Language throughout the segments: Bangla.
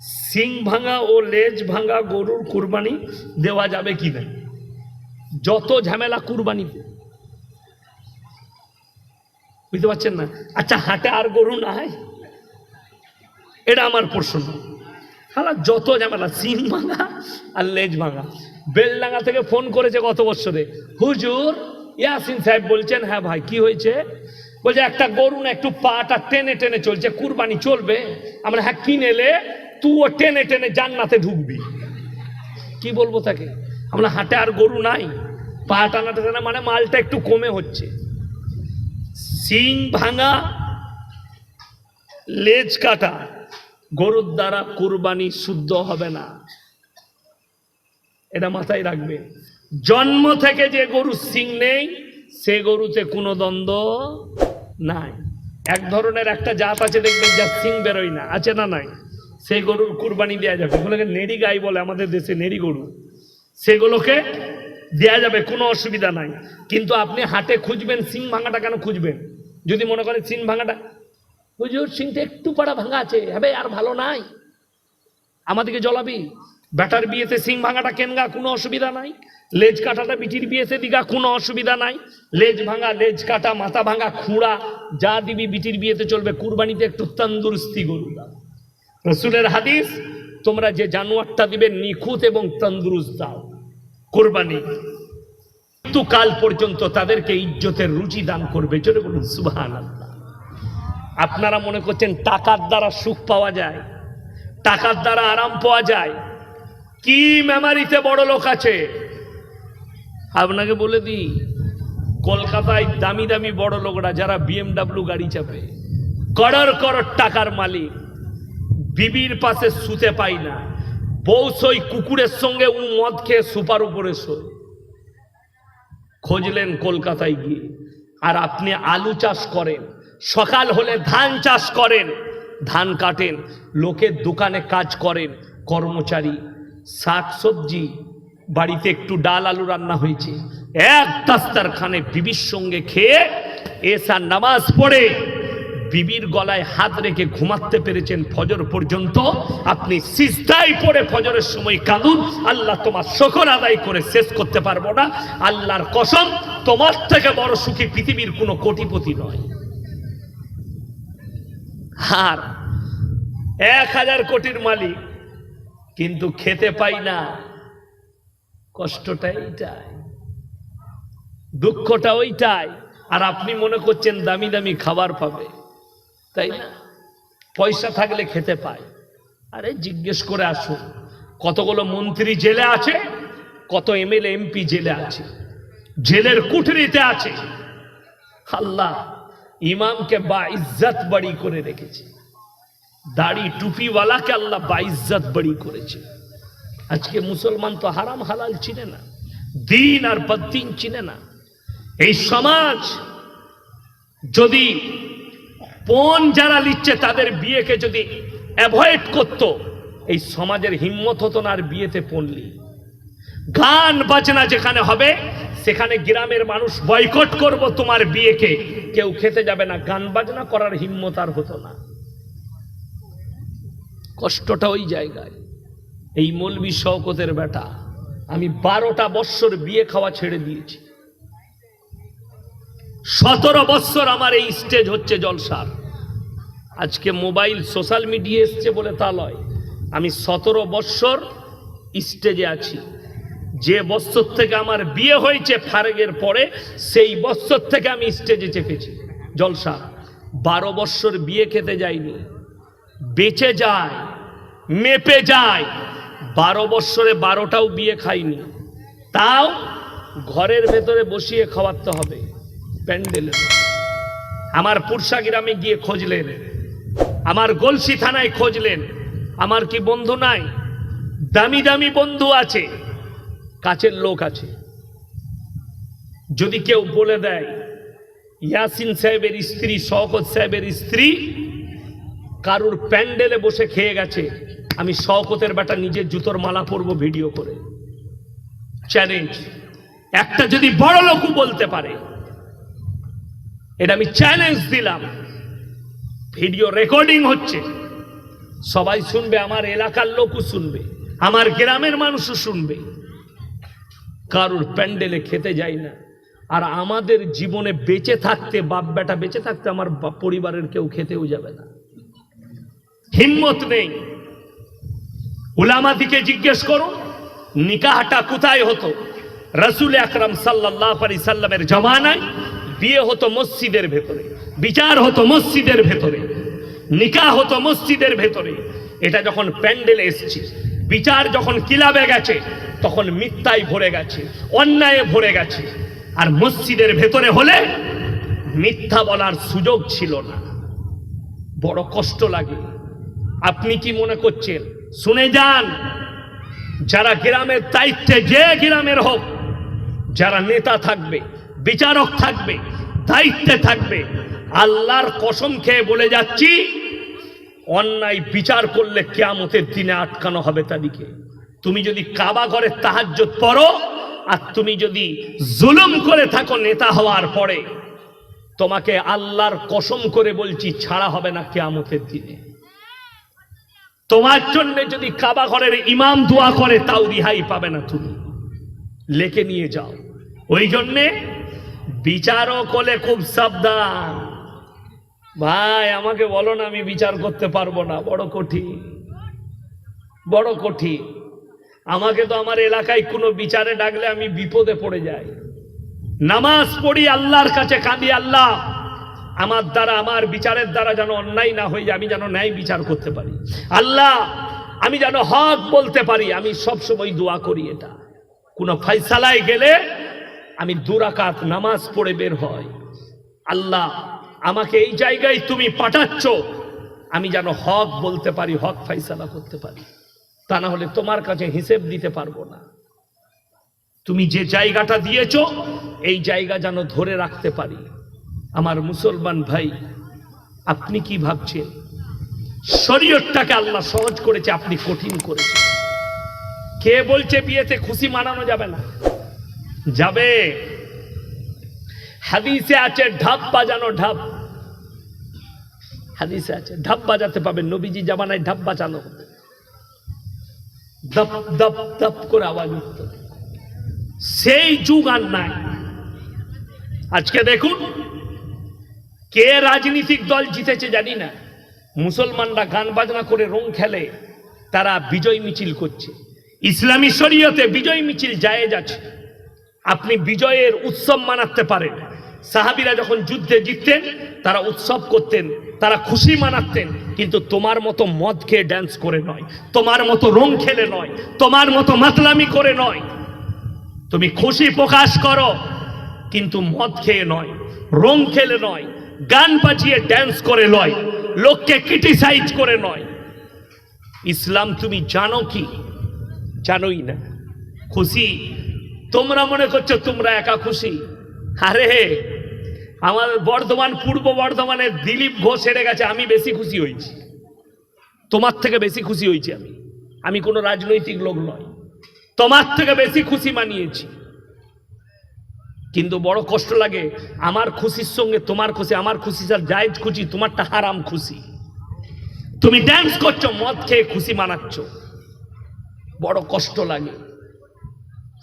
সিং ভাঙা ও লেজ ভাঙা গরুর কুরবানি দেওয়া যাবে কি না যত ঝামেলা কুরবানি। বুঝতে পারছেন না? আচ্ছা হাটে আর গরু নাই? এটা আমার প্রশ্ন। হালা, যত ঝামেলা, সিং ভাঙা আর লেজ ভাঙা। বেলডাঙ্গা থেকে ফোন করেছে গত বছরে। হুজুর, ইয়াসিন সাহেব বলছেন হ্যাঁ ভাই, কি হয়েছে? বলছে, একটা গরু না, একটু পাটা টেনে টেনে চলছে, কুরবানি চলবে। আমরা হ্যাঁ কিনেলে তুইও টেনে টেনে জান্নাতে ঢুকবি। কি বলব তাকে? আমরা হাটে আর গরু নাই। পা টানা টানা মানে মালটা একটু কমে হচ্ছে। সিং ভাঙা, লেজ কাটা, গরুর দ্বারা কুরবানি শুদ্ধ হবে না। এটা মাথায় রাখবে। জন্ম থেকে যে গরু সিং নেই, সে গরুতে কোনো দ্বন্দ্ব নাই। এক ধরনের একটা জাত আছে, দেখবেন যা সিং বেরোয় না। আছে না নাই? সেই গরুর কুরবানি দেওয়া যাবে। ওগুলোকে নেড়ি গাই বলে আমাদের দেশে নেড়ি গরু। সেগুলোকে দেওয়া যাবে, কোনো অসুবিধা নাই। কিন্তু আপনি হাটে খুঁজবেন, সিং ভাঙাটা কেন খুঁজবেন? যদি মনে করেন সিং ভাঙাটা হুজুর সিংটা একটু পাড়া ভাঙা আছে, হবে আর ভালো নাই। আমাদেরকে জ্বলাবি। ব্যাটার বিয়েতে সিং ভাঙাটা কেনগা, কোনো অসুবিধা নাই। লেজ কাটাটা বিটির বিয়েতে দিগা, কোনো অসুবিধা নাই। লেজ ভাঙা, লেজ কাটা, মাথা ভাঙা, খুঁড়া, যা দিবি বিটির বিয়েতে চলবে। কুরবানিতে একটু তন্দুরস্তি গরু। রসুলের হাদিস, তোমরা যে জানোয়ারটা দিবে নিখুঁত এবং তন্দুরুস্ত দাও, কোরবানি। মৃত্যু কাল পর্যন্ত তাদেরকে ইজ্জতের রুচি দান করবে চলে বলুন সুবাহান আপনারা মনে করছেন টাকার দ্বারা সুখ পাওয়া যায়, টাকার দ্বারা আরাম পাওয়া যায়? কি মেমারিতে বড় লোক আছে? আপনাকে বলে দিই, কলকাতায় দামি দামি বড় লোকরা, যারা বিএমডাব্লিউ গাড়ি চাপে, করর করর টাকার মালিক। বিবির পাশে শুতে পাই না। বউ সই কুকুরের সঙ্গে উ মদ খেয়ে সুপার উপরে শোয়। খুঁজলেন কলকাতায় গিয়ে। আর আপনি আলু চাষ করেন, সকাল হলে ধান চাষ করেন, ধান কাটেন, লোকের দোকানে কাজ করেন, কর্মচারী শাক সবজি বাড়িতে একটু ডাল আলু রান্না হয়েছে। এক দাস্তারখানে বিবির সঙ্গে খেয়ে এসার নামাজ পড়ে। বিবির গলায় হাত রেখে ঘুমাতে পেরেছেন ফজর পর্যন্ত, আপনি সিজদাই পড়ে ফজরের সময় কাঁদুন, আল্লাহ তোমার শকর আদায় করে শেষ করতে পারব না। আল্লাহর কসম, তোমার থেকে বড় সুখী পৃথিবীর কোনো কোটিপতি নয়। আর এক হাজার কোটির মালিক, কিন্তু খেতে পাই না। কষ্টটা এইটাই, দুঃখটা ওইটাই। আর আপনি মনে করছেন দামি দামি খাবার পাবে। তাই না পয়সা থাকলে খেতে পায়। আরে জিজ্ঞেস করে আসুন, কতগুলো মন্ত্রী জেলে আছে, কত এমএলএ এমপি জেলে আছে? জেলের কুঠরিতে আছে। আল্লাহ, ইমামকে বা ইজ্জত বাড়ি করে রেখেছে। দাড়ি টুপিওয়ালাকে আল্লাহ বা ইজ্জত বাড়ি করেছে। আজকে মুসলমান তো হারাম হালাল চিনে না, দিন আর বদ্দিন চিনে না। এই সমাজ যদি পণ যারা লিখছে তাদের বিয়েকে যদি অ্যাভয়েড করত, এই সমাজের হিম্মত হতো না আর বিয়েতে পড়লি গান বাজনা যেখানে হবে, সেখানে গ্রামের মানুষ বয়কট করব তোমার বিয়েকে। কেউ খেতে যাবে না, গান বাজনা করার হিম্মত আর হতো না। কষ্টটা ওই জায়গায়। এই মলবি শওকতের বেটা, আমি বারোটা বৎসর বিয়ে খাওয়া ছেড়ে দিয়েছি। সতেরো বৎসর আমার এই স্টেজ হচ্ছে জলসার। আজকে মোবাইল সোশ্যাল মিডিয়া এসছে বলে তা লয় আমি সতেরো বৎসর স্টেজে আছি। যে বৎসর থেকে আমার বিয়ে হয়েছে ফারেগের পরে, সেই বৎসর থেকে আমি স্টেজে চেপেছি জলসা বারো বৎসর বিয়ে খেতে যাইনি। বেঁচে যায়, মেপে যায়। বারো বৎসরে বারোটাও বিয়ে খাইনি। তাও ঘরের ভেতরে বসিয়ে খাওয়াতে হবে। প্যান্ডেলে। আমার পুরসা গ্রামে গিয়ে খোঁজলেন। আমার গলসি থানায় খোঁজলেন। আমার কি বন্ধু নাই? দামি দামি বন্ধু আছে। কাছের লোক আছে। যদি কেউ বলে দেয়, ইয়াসিন সাহেবের স্ত্রী, শওকত সাহেবের স্ত্রী, কারুর প্যান্ডেলে বসে খেয়ে গেছে, আমি শওকতের বেটা নিজের জুতোর মালা পরবো ভিডিও করে। চ্যালেঞ্জ একটা যদি বড় লোকও বলতে পারে এটা আমি চ্যালেঞ্জ দিলাম। ভিডিও রেকর্ডিং হচ্ছে। সবাই শুনবে, আমার এলাকার লোকও শুনবে, আমার গ্রামের মানুষও শুনবে। কারোর প্যান্ডেলে খেতে যাই না। আর আমাদের জীবনে বেঁচে থাকতে, বাপ বেটা বেঁচে থাকতে আমার পরিবারের কেউ খেতেও যাবে না। হিম্মত নেই। উলামাদিকে জিজ্ঞেস করো, নিকাহটা কোথায় হতো? রসুল আকরাম সাল্লাহ সাল্লামের জমানায় বিয়ে হতো মসজিদের ভেতরে, বিচার হতো মসজিদের ভেতরে নিকা হতো মসজিদের ভেতরে। এটা যখন প্যান্ডেলে এসছে, বিচার যখন কিলাবে গেছে, তখন মিথ্যায় ভরে গেছে, অন্যায়ে ভরে গেছে। আর মসজিদের ভেতরে হলে মিথ্যা বলার সুযোগ ছিল না। বড় কষ্ট লাগে। আপনি কি মনে করছেন? শুনে যান। যারা গ্রামের দায়িত্বে, যে গ্রামের হোক, যারা নেতা থাকবে বিচারক থাকবে, দায়িত্বে থাকবে। আল্লাহর কসম খেয়ে বলে যাচ্ছি, অন্যায় বিচার করলে কেয়ামতের দিনে আটকানো হবে তাদেরকে। তুমি যদি কাবা ঘরে তাহাজ্জত পড়ো, আর তুমি যদি জুলুম করে থাকো নেতা হওয়ার পরে, তোমাকে আল্লাহর কসম করে বলছি, ছাড়া হবে না কেয়ামতের দিনে। তোমার জন্য যদি কাবা ঘরের ইমাম দোয়া করে, তাও রিহাই পাবে না তুমি। লেখে নিয়ে যাও। ওই জন্যে বিচারও করলে খুব সাবধান। ভাই, আমাকে বলো না, আমি বিচার করতে পারব না। বড় কঠিন। বড় কঠিন। আমাকে তো আমার এলাকায় কোনো বিচারে ডাকলে আমি বিপদে পড়ে যাই। নামাজ পড়ি, আল্লাহর কাছে কাঁদি, আল্লাহ, আমার দ্বারা, আমার বিচারের দ্বারা যেন অন্যায় না হয়ে যায়, আমি যেন ন্যায় বিচার করতে পারি। আল্লাহ, আমি যেন হক বলতে পারি, আমি সবসময় দোয়া করি এটা। কোনো ফাইসালায় গেলে আমি দুরাকাত নামাজ পড়ে বের হয় আল্লাহ, আমাকে এই জায়গায় তুমি পাঠাচ্ছ। আমি যেন হক বলতে পারি, হক ফাইসালা করতে পারি। তা না হলে তোমার কাছে হিসেব দিতে পারব না। তুমি যে জায়গাটা দিয়েছ, এই জায়গা যেন ধরে রাখতে পারি। আমার মুসলমান ভাই, আপনি কি ভাবছেন? শরীয়তটাকে আল্লাহ সহজ করেছে, আপনি কঠিন করেছেন। কে বলছে বিয়েতে খুশি মানানো যাবে না? যাবে। হাদিসে আছে ঢাপ বাজানো ঢাপ হাদিসে আছে ঢাপ বাজাতে পাবেন নবীজি জামানায় ঢাপ বাজানো। দপ দপ দপ করে আওয়াজ উঠত। সেই যুগ আর নাই। আজকে দেখুন, কে রাজনীতিক দল জিতেছে জানি না। মুসলমানরা গান বাজনা করে রং খেলে, তারা বিজয় মিছিল করছে। ইসলামী শরীয়তে বিজয় মিছিল জায়েজ আছে। আপনি বিজয়ের উৎসব মানাতে পারেন। সাহাবিরা যখন যুদ্ধে জিততেন, তারা উৎসব করতেন, তারা খুশি মানাতেন, কিন্তু তোমার মতো মদ খেয়ে ড্যান্স করে নয়, তোমার মতো রং খেলে নয়, তোমার মতো মাতলামি করে নয়। তুমি খুশি প্রকাশ করো, কিন্তু মদ খেয়ে নয়, রং খেলে নয়, গান বাজিয়ে ড্যান্স করে নয়, লোককে ক্রিটিসাইজ করে নয়। ইসলাম তুমি জানো কি? জানোই না। খুশি তোমরা মনে করছ তোমরা একা খুশি? আরে, আমার বর্ধমান, পূর্ব বর্ধমানে দিলীপ ঘোষ হেরে গেছে, আমি বেশি খুশি হয়েছি। তোমার থেকে বেশি খুশি হয়েছি আমি। আমি কোনো রাজনৈতিক লোক নয় তোমার থেকে বেশি খুশি মানিয়েছি। কিন্তু বড় কষ্ট লাগে, আমার খুশির সঙ্গে তোমার খুশি, আমার খুশি স্যার জায়েজ খুশি, তোমারটা হারাম খুশি। তুমি ড্যান্স করছ, মদ খেয়ে খুশি মানাচ্ছ। বড় কষ্ট লাগে।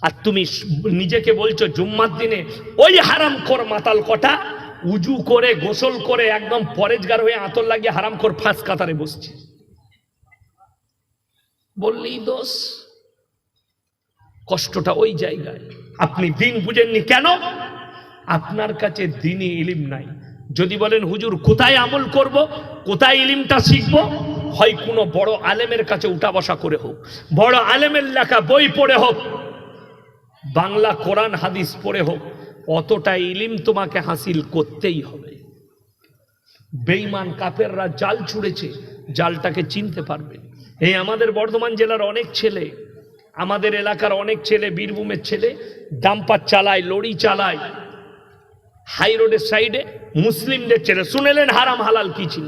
আর তুমি নিজেকে বলছো জুম্মার দিনে ওই হারাম কর মাতাল কটা উজু করে, গোসল করে একদম পরেজগার হয়ে আতর লাগিয়ে হারাম কর ফাঁস কাতারে বসছে। বললেই দোষ। কষ্টটা ওই জায়গায়। আপনি দিন বুঝেননি কেন? আপনার কাছে দিনই ইলিম নাই। যদি বলেন, হুজুর, কোথায় আমল করব? কোথায় ইলিমটা শিখব? হয় কোনো বড় আলেমের কাছে উঠা বসা করে হোক, বড় আলেমের লেখা বই পড়ে হোক বাংলা কোরআন হাদিস পড়ে হোক, অতটা ইলিম তোমাকে হাসিল করতেই হবে। বেইমান কাফেররা জাল ছুঁড়েছে, জালটাকে চিনতে পারবে। এই আমাদের বর্ধমান জেলার অনেক ছেলে, আমাদের এলাকার অনেক ছেলে, বীরভূমের ছেলে, ডাম্পার চালায় লড়ি চালায়, হাই রোডের সাইডে মুসলিমদের ছেলে। শুনেলেন হারাম হালাল কি ছিল?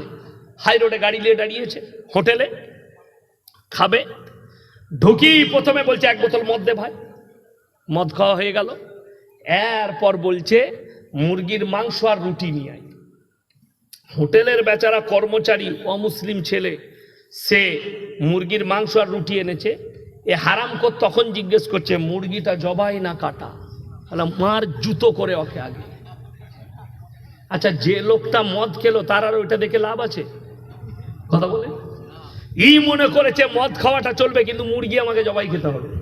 হাই রোডে গাড়ি নিয়ে দাঁড়িয়েছে, হোটেলে, খাবে ঢুকি প্রথমে বলছে, এক বোতল মদ দে ভাই। মদ খাওয়া হয়ে গেল। এরপর বলছে, মুরগির মাংস আর রুটি নিয়ে আয়। হোটেলের বেচারা কর্মচারী অমুসলিম ছেলে, সে মুরগির মাংস আর রুটি এনেছে। এ হারাম কর, তখন জিজ্ঞেস করছে, মুরগিটা জবাই না কাটা? তাহলে মার জুতো করে ওকে আগে। আচ্ছা যে লোকটা মদ খেলো, তার আর ওইটা দেখে লাভ আছে? কথা বলে? ই মনে করেছে, মদ খাওয়াটা চলবে, কিন্তু মুরগি আমাকে জবাই খেতে হবে।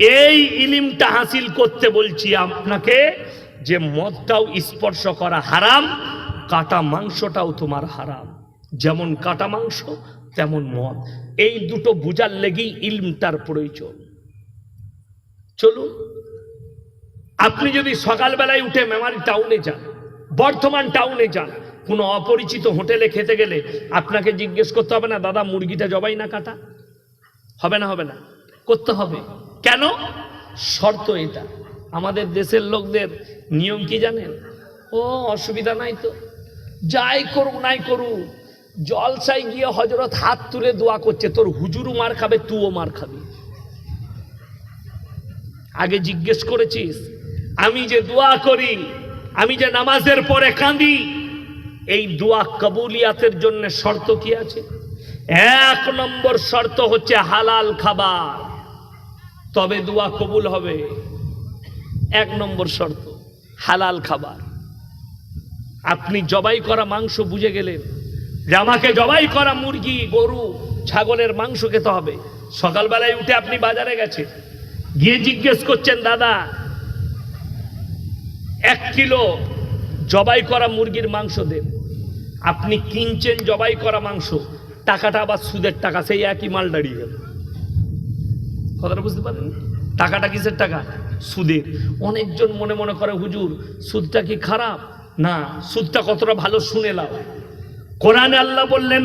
এই ইলিমটা হাসিল করতে বলছি আপনাকে যে মদটাও স্পর্শ করা হারাম, কাটা মাংসটাও তোমার হারাম। যেমন কাটা মাংস, তেমন মদ। এই দুটো বুঝার লেগেই ইলমটার প্রয়োজন। চলুন, আপনি যদি সকালবেলায় উঠে মেমারি টাউনে যান, বর্ধমান টাউনে যান, কোনো অপরিচিত হোটেলে খেতে গেলে আপনাকে জিজ্ঞেস করতে হবে না, দাদা, মুরগিটা জবাই না কাটা? হবে না হবে না। করতে হবে। কেন? শর্ত এটা। আমাদের দেশের লোকদের নিয়ম কি জানেন? ও, অসুবিধা নাই তো। যাই করুক, নাই করুক, জলসায় গিয়ে হজরত হাত তুলে দোয়া করছে, তোর হুজুরও মার খাবে তুও মার খাবি। আগে জিজ্ঞেস করেছিস, আমি যে দোয়া করি, আমি যে নামাজের পরে কাঁদি, এই দোয়া কবুলিয়াতের জন্য শর্ত কি আছে? এক নম্বর শর্ত হচ্ছে হালাল খাবার। তবে দোয়া কবুল হবে। এক নম্বর শর্ত, হালাল খাবার। আপনি জবাই করা মাংস বুঝে গেলেন। যে আমাকে জবাই করা মুরগি, গরু, ছাগলের মাংস খেতে হবে। সকালবেলায় উঠে আপনি বাজারে গেছেন। গিয়ে জিজ্ঞেস করছেন, দাদা, এক কিলো জবাই করা মুরগির মাংস দেন। আপনি কিনছেন জবাই করা মাংস, টাকাটা আবার সুদের টাকা, সেই একই মাল দাঁড়িয়ে গেল। কথাটা বুঝতে পারেন টাকাটা কিসের টাকা? সুদের। অনেকজন মনে মনে করে, হুজুর, সুদটা কি খারাপ? না, সুদটা কতটা ভালো শুনে লাও কোরআনে আল্লাহ বললেন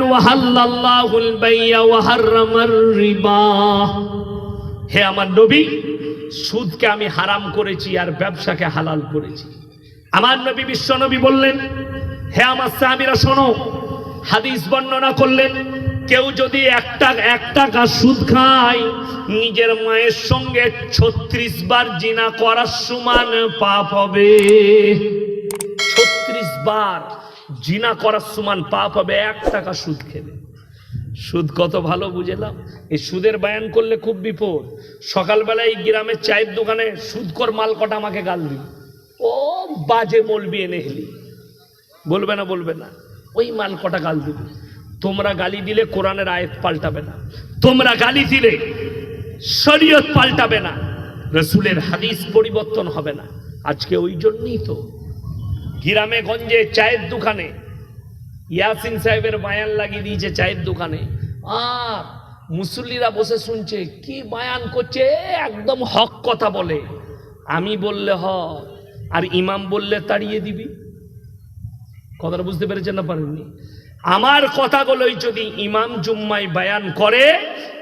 হে আমার নবী, সুদকে আমি হারাম করেছি আর ব্যবসাকে হালাল করেছি। আমার নবী বিশ্ব নবী বললেন, হে আমার সাহাবীরা, শোনো, হাদিস বর্ণনা করলেন কেউ যদি একটা এক টাকা সুদ খায়, নিজের মায়ের সঙ্গে ছত্রিশ বার জিনা করার সমান পাপ হবে। ছত্রিশ বার জিনা করার সমান পাপ হবে, এক টাকা সুদ খেলে। সুদ কত ভালো বুঝেলাম? এই সুদের বায়ান করলে খুব বিপদ। সকালবেলায় গ্রামের চায়ের দোকানে সুদকর মাল কটা আমাকে গাল দিল। ও বাজে মলবি এনে হেলি। বলবে না বলবে না। ওই মাল কটা গাল দিবে তোমরা গালি দিলে কোরআনের আয়াত পাল্টাবে না। তোমরা গালি দিলে শরীয়ত পাল্টাবে না। রসুলের হাদিস পরিবর্তন হবে না। আজকে ওই জন্যই তো গ্রামে গঞ্জে চায়ের দোকানে ইয়াসিন সাহেবের বায়ান লাগিয়ে দিয়েছে চায়ের দোকানে। আর মুসল্লিরা বসে শুনছে, কি বায়ান করছে? একদম হক কথা বলে। আমি বললে হ, আর ইমাম বললে তাড়িয়ে দিবি। কথাটা বুঝতে পেরেছেন না পারেননি? আমার কথাগুলোই যদি ইমাম জুম্মায় বায়ান করে,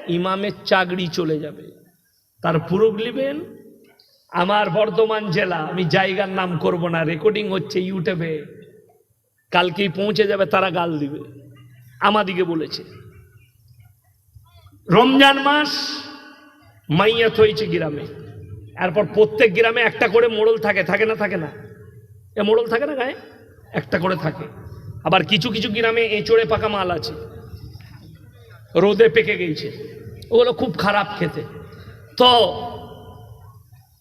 ইমামের চাকরি চলে যাবে। তার প্রুফ নেবেন আমার বর্ধমান জেলা, আমি জায়গার নাম করব না রেকর্ডিং হচ্ছে ইউটিউবে। কালকেই পৌঁছে যাবে, তারা গাল দিবে। আমাদিকে বলেছে, রমজান মাস মাইয়াত হয়েছে গ্রামে। এরপর প্রত্যেক গ্রামে একটা করে মোড়ল থাকে থাকে না থাকে না? এ মোড়ল থাকে না গায়ে? একটা করে থাকে। আবার কিছু কিছু গ্রামে এঁচড়ে পাকা মাল আছে। রোদে পেকে গেছে। ওগুলো খুব খারাপ খেতে। তো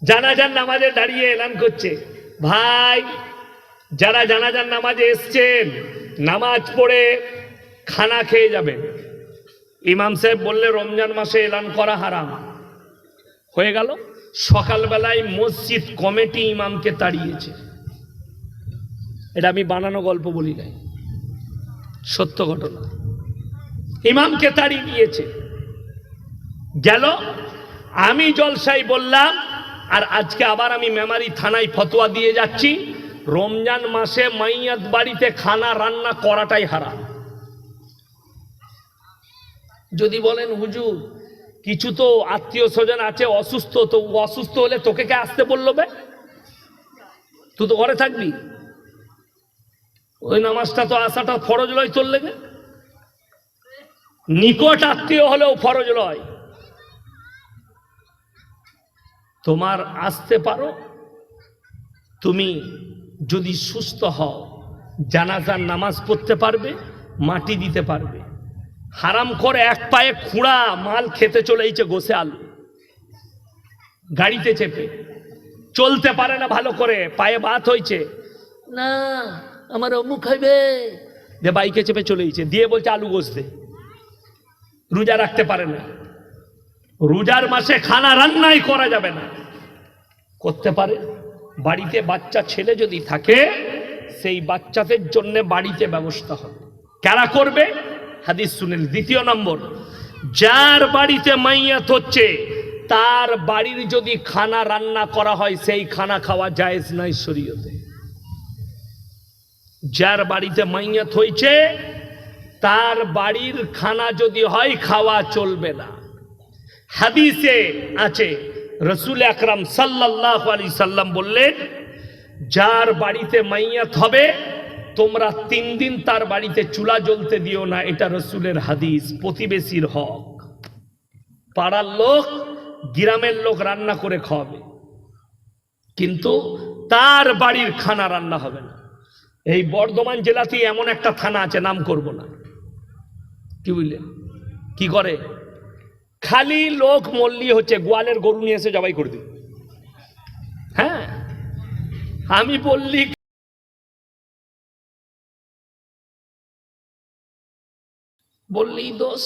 জানাজার নামাজে দাঁড়িয়ে এলান করছে। ভাই, যারা জানাজার নামাজে এসছেন, নামাজ পড়ে খানা খেয়ে যাবেন। ইমাম সাহেব বললে, রমজান মাসে এলান করা হারাম। হয়ে গেল। সকালবেলায় মসজিদ কমিটি ইমামকে তাড়িয়েছে। এটা আমি বানানো গল্প বলি নাই। সত্য ঘটনা। ইমামকে তাড়িয়ে দিয়েছে। গেল, আমি জলসাই বললাম, আর আজকে আবার আমি মেমারি থানায় ফতোয়া দিয়ে যাচ্ছি। রমজান মাসে মাইয়াত বাড়িতে খানা রান্না করাটাই হারাম। যদি বলেন, হুজুর, কিছু তো আত্মীয় স্বজন আছে, অসুস্থ, তো অসুস্থ হলে তোকে কে আসতে বলল বে? তুই তো ঘরে থাকবি? ওই নামাজটা তো আসাটা ফরজ লয় তোর লেগে? নিকট আত্মীয় হলেও ফরজ লয়। তোমার আসতে পারো, তুমি যদি সুস্থ হও, জানাজার নামাজ পড়তে পারবে, মাটি দিতে পারবে। হারাম করে এক পায়ে খুঁড়া মাল খেতে চলেইছে গোসে আলু। গাড়িতে চেপে। চলতে পারে না ভালো করে, পায়ে বাত হয়েছে না। আমার অমুক খাইবে। যে বাইকে চেপে চলেইছে দিয়ে বলছে আলু গোসতে রোজা রাখতে পারে না। রোজার মাসে খানা রান্নাই করা যাবে না। করতে পারে। বাড়িতে বাচ্চা ছেলে যদি থাকে, সেই বাচ্চাদের জন্য বাড়িতে ব্যবস্থা হবে। কারা করবে? হাদিস শুনেন। দ্বিতীয় নম্বর, যার বাড়িতে মাইয়াত হচ্ছে, তার বাড়ির যদি খানা রান্না করা হয়, সেই খানা খাওয়া জায়েজ নাই শরীয়তে। যার বাড়িতে মাইয়াত হয়েছে তার বাড়ির খানা যদি হয়, খাওয়া চলবে না। হাদিসে আছে, রসুল আকরাম সাল্লাহ আলি সাল্লাম বললেন, যার বাড়িতে মাইয়াত হবে, তোমরা তিন দিন তার বাড়িতে চুলা জ্বলতে দিও না, এটা রসুলের হাদিস, প্রতিবেশীর হক। পাড়ার লোক, গ্রামের লোক রান্না করে খাওয়াবে। কিন্তু তার বাড়ির খানা রান্না হবে না। এই বর্ধমান জেলাতেই এমন একটা থানা আছে, নাম করব না। কি বুঝলেন কি করে? খালি লোক মল্লি হচ্ছে, গোয়ালের গরু নিয়ে এসে জবাই করে দিন হ্যাঁ? আমি বললি বললি দোষ।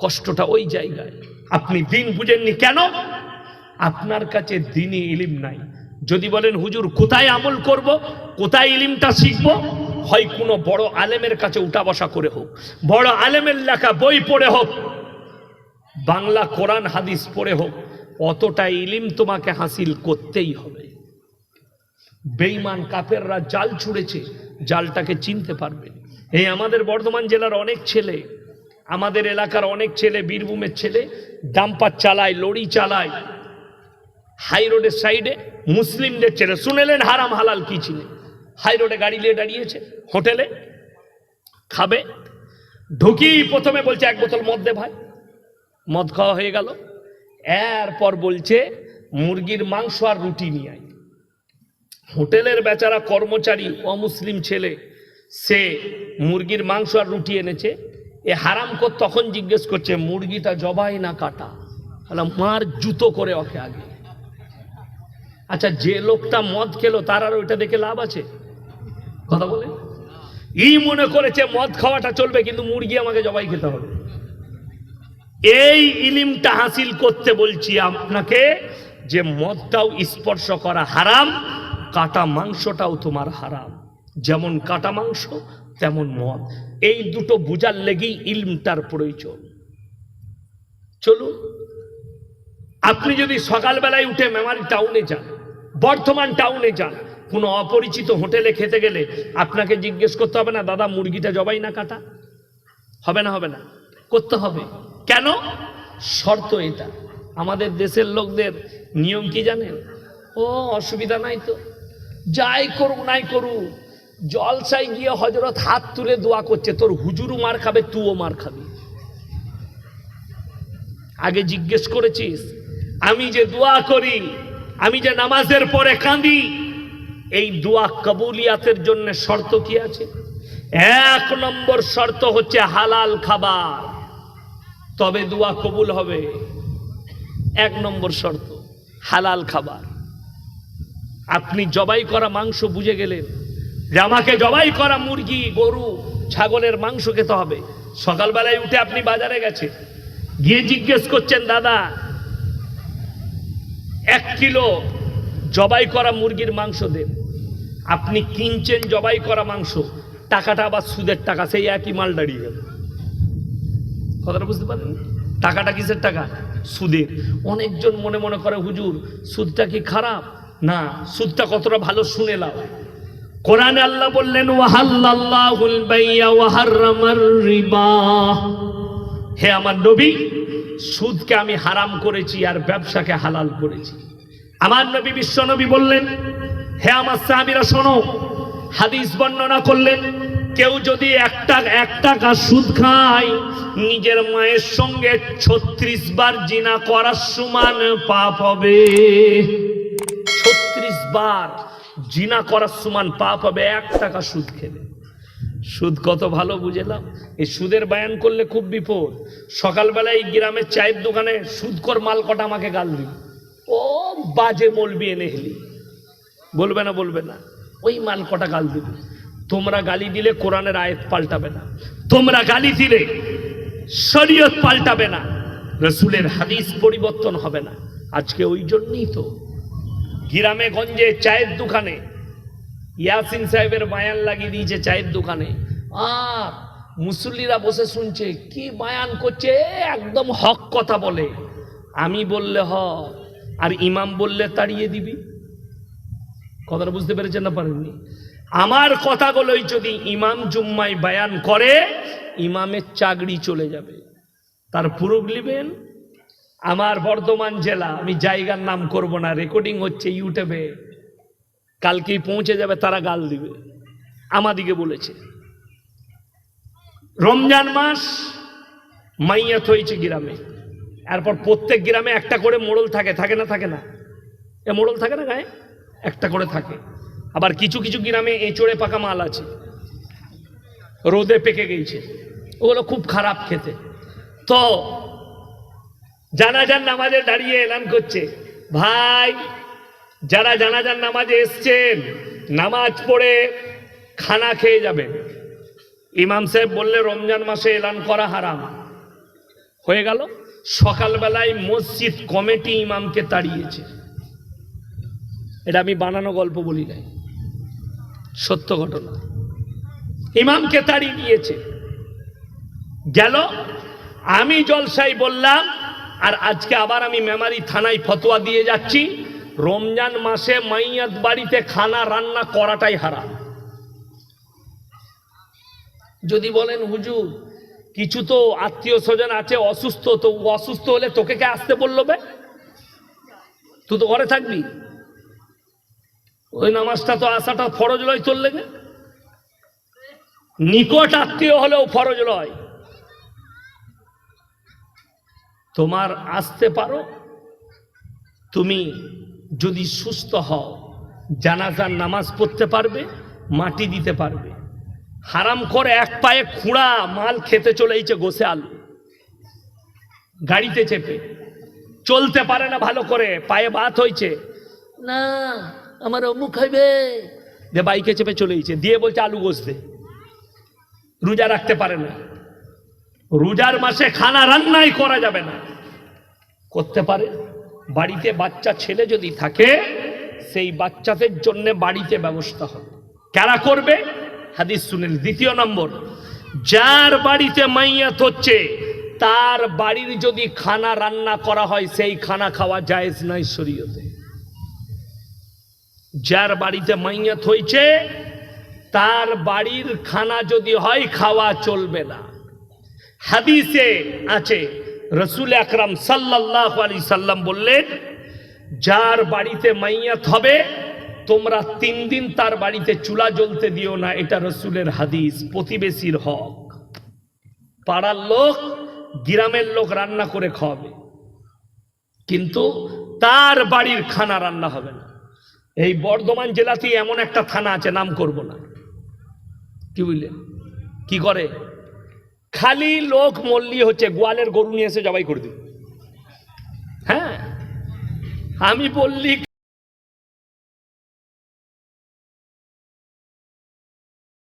কষ্টটা ওই জায়গায়। আপনি দিন বুঝেননি কেন? আপনার কাছে দিনই ইলিম নাই। যদি বলেন, হুজুর, কোথায় আমল করব? কোথায় ইলিমটা শিখব? হয় কোনো বড় আলেমের কাছে উঠা বসা করে হোক, বড় আলেমের লেখা বই পড়ে হোক, বাংলা কোরআন হাদিস পড়ে হোক, অতটা ইলিম তোমাকে হাসিল করতেই হবে। বেইমান কাফেররা জাল ছুঁড়েছে, জালটাকে চিনতে পারবে। এই আমাদের বর্ধমান জেলার অনেক ছেলে, আমাদের এলাকার অনেক ছেলে, বীরভূমের ছেলে, ডাম্পার চালায় লড়ি চালায় হাই রোডের সাইডে মুসলিমদের ছেড়ে শুনেলেন হারাম হালাল কি ছিল। হাই রোডে গাড়ি নিয়ে দাঁড়িয়েছে, হোটেলে খাবে। ঢুকি প্রথমে বলছে, এক বোতল মদ দে ভাই। মদ খাওয়া হয়ে গেল। এরপর বলছে, মুরগির মাংস আর রুটি নিয়ে আয়। হোটেলের বেচারা কর্মচারী, অমুসলিম ছেলে, সে মুরগির মাংস আর রুটি এনেছে। এ হারাম কর, তখন জিজ্ঞেস করছে, মুরগিটা জবাই না কাটা? মার জুতো করে ওকে আগে। আচ্ছা যে লোকটা মদ খেলো, তার আর ওইটা দেখে লাভ আছে? কথা বলে? ই মনে করেছে মদ খাওয়াটা চলবে, কিন্তু মুরগি আমাকে জবাই খেতে হবে। এই ইলিমটা হাসিল করতে বলছি আপনাকে যে মদটাও স্পর্শ করা হারাম, কাটা মাংসটাও তোমার হারাম। যেমন কাটা মাংস, তেমন মদ। এই দুটো বুঝার লেগেই ইলমটার প্রয়োজন। চলুন, আপনি যদি সকালবেলায় উঠে মেমারি টাউনে যান বর্ধমান টাউনে যান। কোনো অপরিচিত হোটেলে খেতে গেলে আপনাকে জিজ্ঞেস করতে হবে না, দাদা, মুরগিটা জবাই না কাটা? হবে না হবে না। করতে হবে। কেন? শর্ত এটা। আমাদের দেশের লোকদের নিয়ম কি জানেন? ও, অসুবিধা নাই তো। যাই করুক, নাই করুক, জলসায় গিয়ে হজরত হাত তুলে দোয়া করছে, তোর হুজুরু মার খাবে তুও মার খাবি। আগে জিজ্ঞেস করেছিস, আমি যে দোয়া করি আমি যে নামাজের পরে কাঁদি, এই দোয়া কবুলিয়াতের জন্য শর্ত কি আছে? এক নম্বর শর্ত হচ্ছে হালাল খাবার। তবে দোয়া কবুল হবে। এক নম্বর শর্ত, হালাল খাবার। আপনি জবাই করা মাংস বুঝে গেলেন। যে আমাকে জবাই করা মুরগি, গরু, ছাগলের মাংস খেতে হবে। সকালবেলায় উঠে আপনি বাজারে গেছে গিয়ে জিজ্ঞেস করছেন, দাদা এক কিলো জবাই করা মুরগির মাংস দেন আপনি কিনছেন জবাই করা মাংস, টাকাটা আবার সুদের টাকা, সেই একই মাল দাঁড়িয়ে গেল। কথাটা বুঝতে পারেন? টাকাটা কিসের টাকা? সুদের। অনেকজন মনে মনে করে, হুজুর, সুদটা কি খারাপ? না, সুদটা কতটা ভালো শুনে লাও কোরআনে আল্লাহ বললেন, ওয়াহাল্লাল্লাহুল বাইয়া ওয়া হাররামার রিবা। হে আমার নবী সুদকে আমি হারাম করেছি আর ব্যবসাকে হালাল করেছি। আমার নবী বিশ্ব নবী বললেন, হে আমার সাহাবীরা, শোনো, হাদিস বর্ণনা করলেন, কেউ যদি একটা, এক টাকা সুদ খায়, নিজের মায়ের সঙ্গে ছত্রিশ বার জিনা করার সমান পাপ হবে। ছত্রিশ বার জিনা করার সমান পাপ হবে, এক টাকা সুদ খেলে। সুদ কত ভালো বুঝেলাম? এই সুদের বায়ান করলে খুব বিপদ। সকালবেলায় গ্রামের চায়ের দোকানে সুদকর মাল কটা আমাকে গাল দিল ও বাজে মলবি এনে হেলি। বলবে না বলবে না। ওই মাল কটা গাল দিবে তোমরা গালি দিলে কোরআনের আয়াত পাল্টাবে না। তোমরা গালি দিলে শরীয়ত পাল্টাবে না। রসুলের হাদিস পরিবর্তন হবে না। আজকে ওই জন্যই তো। গ্রামে গঞ্জে চায়ের দোকানে ইয়াসিন সাহেবের বায়ান লাগিয়ে দিয়েছে চায়ের দোকানে। আর মুসল্লিরা বসে শুনছে, কি বায়ান করছে? একদম হক কথা বলে। আমি বললে হ আর ইমাম বললে তাড়িয়ে দিবি। কথাটা বুঝতে পেরেছেন না পারেননি? আমার কথাগুলোই যদি ইমাম জুম্মায় বায়ান করে, ইমামের চাকরি চলে যাবে। তার প্রুফ নেবেন আমার বর্ধমান জেলা, আমি জায়গার নাম করব না, রেকর্ডিং হচ্ছে ইউটিউবে। কালকেই পৌঁছে যাবে, তারা গাল দিবে। আমাদিকে বলেছে, রমজান মাস মাইয়াত হয়েছে গ্রামে। এরপর প্রত্যেক গ্রামে একটা করে মোড়ল থাকে থাকে না থাকে না? এ মোড়ল থাকে না গায়ে? একটা করে থাকে। আবার কিছু কিছু গ্রামে এঁচড়ে পাকা মাল আছে। রোদে পেকে গেছে। ওগুলো খুব খারাপ খেতে। তো জানাজার নামাজে দাঁড়িয়ে এলান করছে, ভাই যারা জানাজার নামাজে এসছেন, নামাজ পড়ে খানা খেয়ে যাবেন। ইমাম সাহেব বললে, রমজান মাসে এলান করা হারাম। হয়ে গেল। সকালবেলায় মসজিদ কমিটি ইমামকে তাড়িয়েছে। এটা আমি বানানো গল্প বলি নাই। সত্য ঘটনা। ইমামকে তাড়িয়ে দিয়েছে। গেল। আমি জলসাই বললাম, আর আজকে আবার আমি মেমারি থানায় ফতোয়া দিয়ে যাচ্ছি। রমজান মাসে মাইয়াত বাড়িতে খানা রান্না করাটাই হারাম। যদি বলেন, হুজুর, কিছু তো আত্মীয় স্বজন আছে, অসুস্থ, তো অসুস্থ হলে তোকে কে আসতে বলল বে? তুই তো ঘরে থাকবি। ওই নামাজটা তো আসাটা ফরজ লয় তোর লেগে। নিকট আত্মীয় হলেও ফরজ লয় তোমার আসতে পারো। তুমি যদি সুস্থ হও, জানাজার নামাজ পড়তে পারবে, মাটি দিতে পারবে। হারাম করে এক পায়ে খুঁড়া মাল খেতে চলেছে গোসে আলু। গাড়িতে চেপে। চলতে পারে না ভালো করে, পায়ে বাত হয়েছে না, আমার অমুক খাইবে যে বাইকে চেপে চলেছে দিয়ে বলছে আলু গোসতে। রোজা রাখতে পারে না। রোজার মাসে খানা রান্নাই করা যাবে না। করতে পারে? বাড়িতে বাচ্চা ছেলে যদি থাকে, সেই বাচ্চাদের জন্য বাড়িতে ব্যবস্থা হবে। কারা করবে? হাদিস শুনেন, দ্বিতীয় নম্বর, যার বাড়িতে মাইয়াত হচ্ছে, তার বাড়ির যদি খানা রান্না করা হয়, সেই খানা খাওয়া জায়েজ নাই শরীয়তে। যার বাড়িতে মাইয়াত হয়েছে, তার বাড়ির খানা যদি হয়, খাওয়া চলবে না। হাদিসে আছে রসুল আকরাম সাল্লাহ আলি সাল্লাম বললেন, যার বাড়িতে মাইয়াত হবে, তোমরা তিন দিন তার বাড়িতে চুলা জ্বলতে দিও না। এটা রসুলের হাদিস, প্রতিবেশীর হক। পাড়ার লোক, গ্রামের লোক রান্না করে খাওয়াবে। কিন্তু তার বাড়ির খানা রান্না হবে না। এই বর্ধমান জেলাতেই এমন একটা থানা আছে, নাম করব না। কি বুঝলেন কি করে? খালি লোক মল্লি হচ্ছে গোয়ালের গরু নিয়ে এসে জবাই করে দিল। হ্যাঁ? আমি বললি